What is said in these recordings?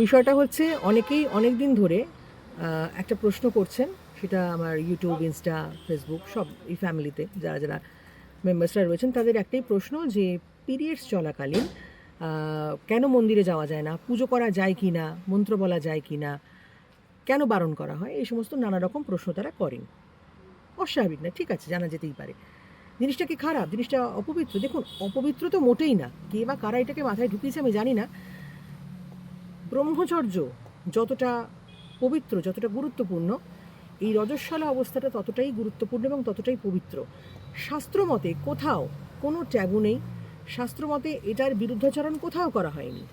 বিষয়টা হচ্ছে অনেকেই অনেক দিন ধরে একটা প্রশ্ন করছেন, সেটা আমার ইউটিউব ইনস্টা ফেসবুক সব এই ফ্যামিলিতে যারা যারা মেম্বার্সরা রয়েছেন, তাদের একটাই প্রশ্ন যে পিরিয়ডস চলাকালীন কেন মন্দিরে যাওয়া যায় না, পুজো করা যায় কি না, মন্ত্র বলা যায় কি না, কেন বারণ করা হয়, এই সমস্ত নানা রকম প্রশ্ন তারা করেন। অস্বাভাবিক না, ঠিক আছে, জানা যেতেই পারে। জিনিসটা কি খারাপ? জিনিসটা অপবিত্র? দেখুন, অপবিত্র তো মোটেই না। কে বা কারা এটাকে মাথায় ঢুকিয়েছে আমি জানি না। ব্রহ্মচর্য যতটা পবিত্র, যতটা গুরুত্বপূর্ণ, এই রজস্বলা অবস্থাটা ততটাই গুরুত্বপূর্ণ এবং ততটাই পবিত্র। শাস্ত্রমতে কোথাও কোনো ট্যাবু নেই। শাস্ত্রমতে এটার বিরুদ্ধাচরণ কোথাও করা হয়নি।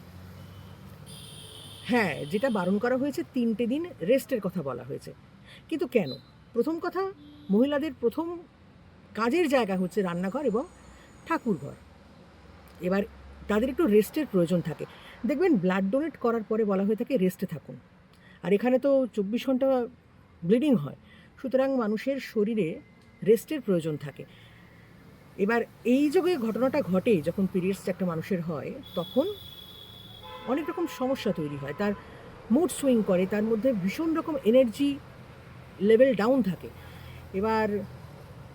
হ্যাঁ যেটা বারণ করা হয়েছে, তিনটে দিন রেস্টের কথা বলা হয়েছে। কিন্তু কেন? প্রথম কথা, মহিলাদের প্রথম কাজের জায়গা হচ্ছে রান্নাঘর এবং ঠাকুরঘর। এবার তাদের একটু রেস্টের প্রয়োজন থাকে। দেখবেন ব্লাড ডোনেট করার পরে বলা হয়ে থাকে রেস্টে থাকুন। আর এখানে তো চব্বিশ ঘণ্টা ব্লিডিং হয়। সুতরাং মানুষের শরীরে রেস্টের প্রয়োজন থাকে। এবার এই যোগে ঘটনাটা ঘটে, যখন পিরিয়ডস একটা মানুষের হয়, তখন অনেক রকম সমস্যা তৈরি হয়। তার মুড সুইং করে, তার মধ্যে ভীষণ রকম এনার্জি লেভেল ডাউন থাকে। এবার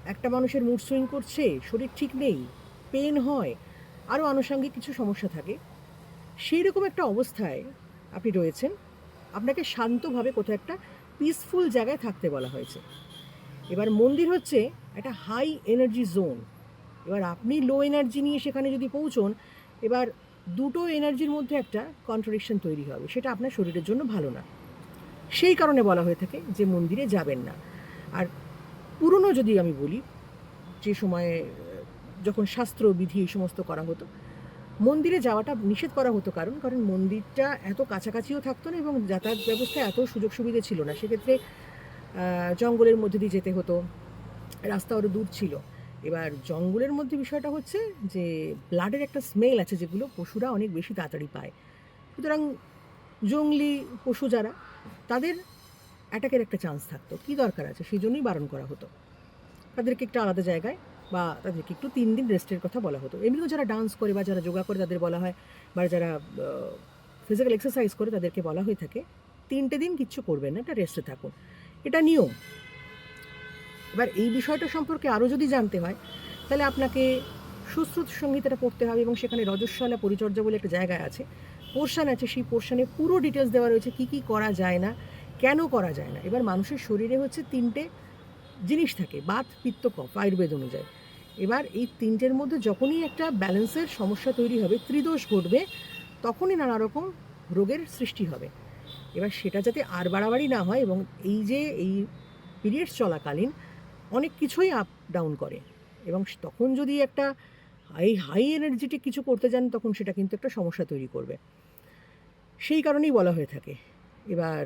একটা মানুষের মুড সুইং করছে, শরীর ঠিক নেই পেন হয়, আরও আনুষঙ্গিক কিছু সমস্যা থাকে। সেই রকম একটা অবস্থায় আপনি রয়েছেন। আপনাকে শান্তভাবে কোথাও একটা পিসফুল জায়গায় থাকতে বলা হয়েছে। এবার মন্দির হচ্ছে একটা হাই এনার্জি জোন এবার আপনি লো এনার্জি নিয়ে সেখানে যদি পৌঁছন, এবার দুটো এনার্জির মধ্যে একটা কন্ট্রাডিকশন তৈরি হবে। সেটা আপনার শরীরের জন্য ভালো না। সেই কারণে বলা হয়ে থাকে যে মন্দিরে যাবেন না। আর পুরনো যদি আমি বলি, যে সময়ে, যখন শাস্ত্র বিধি এই সমস্ত করা হতো মন্দিরে যাওয়াটা নিষেধ করা হতো, কারণ কারণ মন্দিরটা এত কাছাকাছিও থাকতো না এবং যাতায়াত ব্যবস্থা এত সুযোগ সুবিধে ছিল না। সেক্ষেত্রে জঙ্গলের মধ্যে দিয়ে যেতে হতো, রাস্তা আরও দূর ছিল। এবার জঙ্গলের মধ্যে বিষয়টা হচ্ছে যে ব্লাডের একটা স্মেল আছে যেগুলো পশুরা অনেক বেশি তাড়াতাড়ি পায়। সুতরাং জঙ্গলি পশু যারা, তাদের অ্যাটাকের একটা চান্স থাকতো। কী দরকার আছে? সেই জন্যই বারণ করা হতো। তাদেরকে একটা আলাদা জায়গায় বা তাদেরকে একটু তিন দিন রেস্টের কথা বলা হতো। এমনিও যারা ডান্স করে বা যারা যোগা করে তাদের বলা হয়, বা যারা ফিজিক্যাল এক্সারসাইজ করে তাদেরকে বলা হয়ে থাকে, তিনটে দিন কিচ্ছু করবেন না এটা রেস্টে থাকুন। এটা নিয়ম। এবার এই বিষয়টা সম্পর্কে আরও যদি জানতে হয়, তাহলে আপনাকে সুশ্রুত সঙ্গীতটা পড়তে হবে এবং সেখানে রজস্বলা পরিচর্যা বলে একটা জায়গা আছে। পোর্শান আছে, সেই পোর্শানে পুরো ডিটেলস দেওয়া রয়েছে, কী কী করা যায় না, কেন করা যায় না। এবার মানুষের শরীরে হচ্ছে তিনটে জিনিস থাকে, বাত, পিত্ত, কফ, আয়ুর্বেদ অনুযায়ী। এবার এই তিনটের মধ্যে যখনই একটা ব্যালেন্সের সমস্যা তৈরি হবে, ত্রিদোষ ঘটবে, তখনই নানা রকম রোগের সৃষ্টি হবে। এবার সেটা যাতে আর বাড়াবাড়ি না হয় এবং এই যে এই পিরিয়ডস চলাকালীন অনেক কিছুই আপ ডাউন করে এবং তখন যদি একটা হাই হাই এনার্জিটিক কিছু করতে যান, তখন সেটা কিন্তু একটা সমস্যা তৈরি করবে। সেই কারণেই বলা হয়ে থাকে। এবার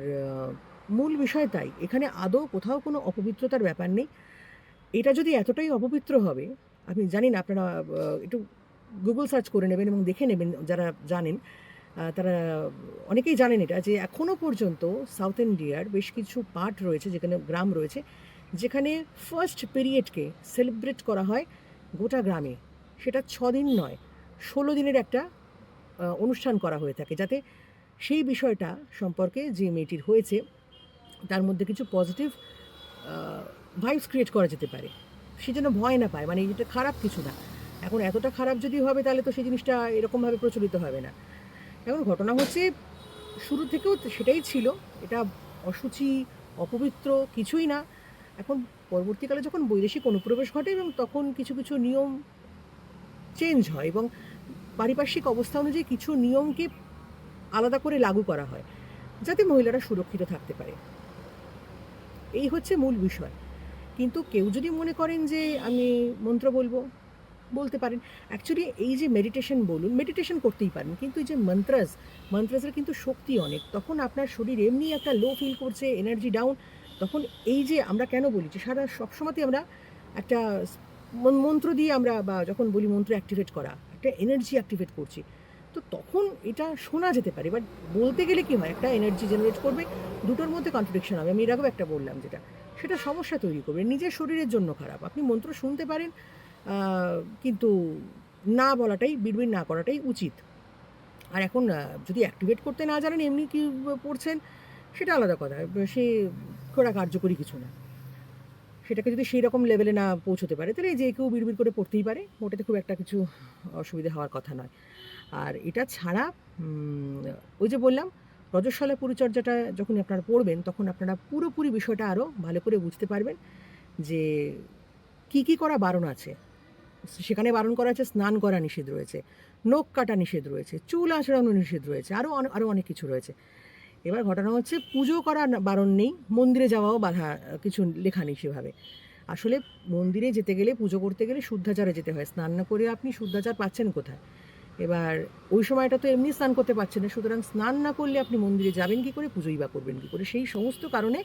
মূল বিষয় তাই। এখানে আদৌ কোথাও কোনো অপবিত্রতার ব্যাপার নেই। এটা যদি এতটাই অপবিত্র হবে আমি জানি না আপনারা একটু গুগল সার্চ করে নেবেন এবং দেখে নেবেন, যারা জানেন তারা অনেকেই জানেন এটা, যে এখনও পর্যন্ত সাউথ ইন্ডিয়ার বেশ কিছু পার্ট রয়েছে, যেখানে গ্রাম রয়েছে, যেখানে ফার্স্ট পিরিয়ডকে সেলিব্রেট করা হয় গোটা গ্রামে। সেটা ছ দিন নয়, ষোলো দিনের একটা অনুষ্ঠান করা হয়ে থাকে, যাতে সেই বিষয়টা সম্পর্কে যে মেয়েটির হয়েছে তার মধ্যে কিছু পজিটিভ ভাইবস ক্রিয়েট করা যেতে পারে। সে যেন ভয় না পায় মানে এটা খারাপ কিছু না। এখন এতটা খারাপ যদি হবে, তাহলে তো সেই জিনিসটা এরকমভাবে প্রচলিত হবে না। এখন ঘটনা হচ্ছে, শুরু থেকেও সেটাই ছিল। এটা অসুচি, অপবিত্র কিছুই না। এখন পরবর্তীকালে যখন বৈদেশিক অনুপ্রবেশ ঘটে এবং তখন কিছু কিছু নিয়ম চেঞ্জ হয় এবং পারিপার্শ্বিক অবস্থা অনুযায়ী কিছু নিয়মকে আলাদা করে লাগু করা হয়, যাতে মহিলারা সুরক্ষিত থাকতে পারে। এই হচ্ছে মূল বিষয়। কিন্তু কেউ যদি মনে করেন যে আমি মন্ত্র বলব, বলতে পারেন। অ্যাকচুয়ালি এই যে মেডিটেশন বলুন মেডিটেশন করতেই পারেন। কিন্তু এই যে মন্ত্রাস মন্ত্রাসের কিন্তু শক্তি অনেক। তখন আপনার শরীর এমনি একটা লো ফিল করছে এনার্জি ডাউন তখন এই যে আমরা কেন বলি যে সারা সবসময়তে আমরা একটা মন্ত্র দিয়ে আমরা বা যখন বলি মন্ত্র অ্যাক্টিভেট করা, একটা এনার্জি অ্যাক্টিভেট করছি। তো তখন এটা শোনা যেতে পারে বাট বলতে গেলে কি হয়, একটা এনার্জি জেনারেট করবে, দুটোর মধ্যে কন্ট্রাডিকশন হবে। আমি এর আগেও একটা বললাম যেটা, সেটা সমস্যা তৈরি করবে, নিজের শরীরের জন্য খারাপ। আপনি মন্ত্র শুনতে পারেন কিন্তু না বলাটাই, বিড়বিড় না করাটাই উচিত। আর এখন যদি অ্যাক্টিভেট করতে না জানেন, এমনি কি পড়ছেন, সেটা আলাদা কথা। সে একটা কার্যকরী কিছু না। সেটাকে যদি সেই রকম লেভেলে না পৌঁছতে পারে, তাহলে যে কেউ বিড়বিড় করে পড়তেই পারে, ওটাতে খুব একটা কিছু অসুবিধা হওয়ার কথা নয়। আর এটা ছাড়া ওই যে বললাম, রজস্বলা পরিচর্যাটা যখন আপনারা পড়বেন, তখন আপনারা পুরোপুরি বিষয়টা আরও ভালো করে বুঝতে পারবেন যে কি কি করা বারণ আছে। সেখানে বারণ করা আছে, স্নান করা নিষেধ রয়েছে, নখ কাটা নিষেধ রয়েছে, চুল আঁচড়ানো নিষেধ রয়েছে আরও আরও অনেক কিছু রয়েছে। এবার ঘটনা হচ্ছে, পুজো করা বারণ নেই, মন্দিরে যাওয়াও বাধা, কিছু লেখা নেই সেভাবে। আসলে মন্দিরে যেতে গেলে, পুজো করতে গেলে শুদ্ধাচারে যেতে হয়, স্নান না করে আপনি শুদ্ধাচার পাচ্ছেন কোথায়? এবার ওই সময়টা তো এমনি স্নান করতে পারছেন না, সুতরাং স্নান না করলে আপনি মন্দিরে যাবেন কি করে, পুজোই বা করবেন কি করে? সেই সমস্ত কারণে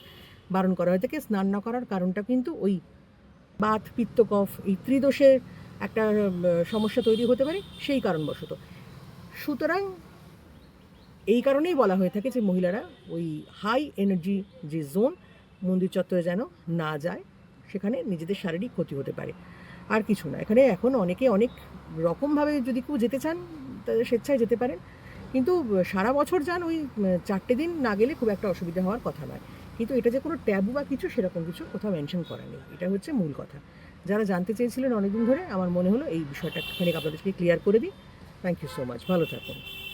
বারণ করা হয়ে থাকে স্নান না করার কারণটা কিন্তু ওই বাত, পিত্ত, কফ এই ত্রিদোষের একটা সমস্যা তৈরি হতে পারে, সেই কারণবশত। সুতরাং এই কারণেই বলা হয়ে থাকে যে মহিলারা ওই হাই এনার্জি যে জোন মন্দির চত্বরে যেন না যায়, সেখানে নিজেদের শারীরিক ক্ষতি হতে পারে। আর কিছু না। এখানে এখন অনেকে অনেক রকমভাবে যদি কেউ যেতে চান স্বেচ্ছায় যেতে পারেন। কিন্তু সারা বছর যান ওই চারটে দিন না গেলে খুব একটা অসুবিধা হওয়ার কথা নয়। কিন্তু এটা যে কোনো ট্যাবু বা কিছু, সেরকম কিছু কোথাও মেনশন করা নেই। এটা হচ্ছে মূল কথা। যারা জানতে চেয়েছিলেন অনেকদিন ধরে, আমার মনে হলো এই বিষয়টা খানিক আপনাদেরকে ক্লিয়ার করে দিই। থ্যাংক ইউ সো মাচ ভালো থাকুন।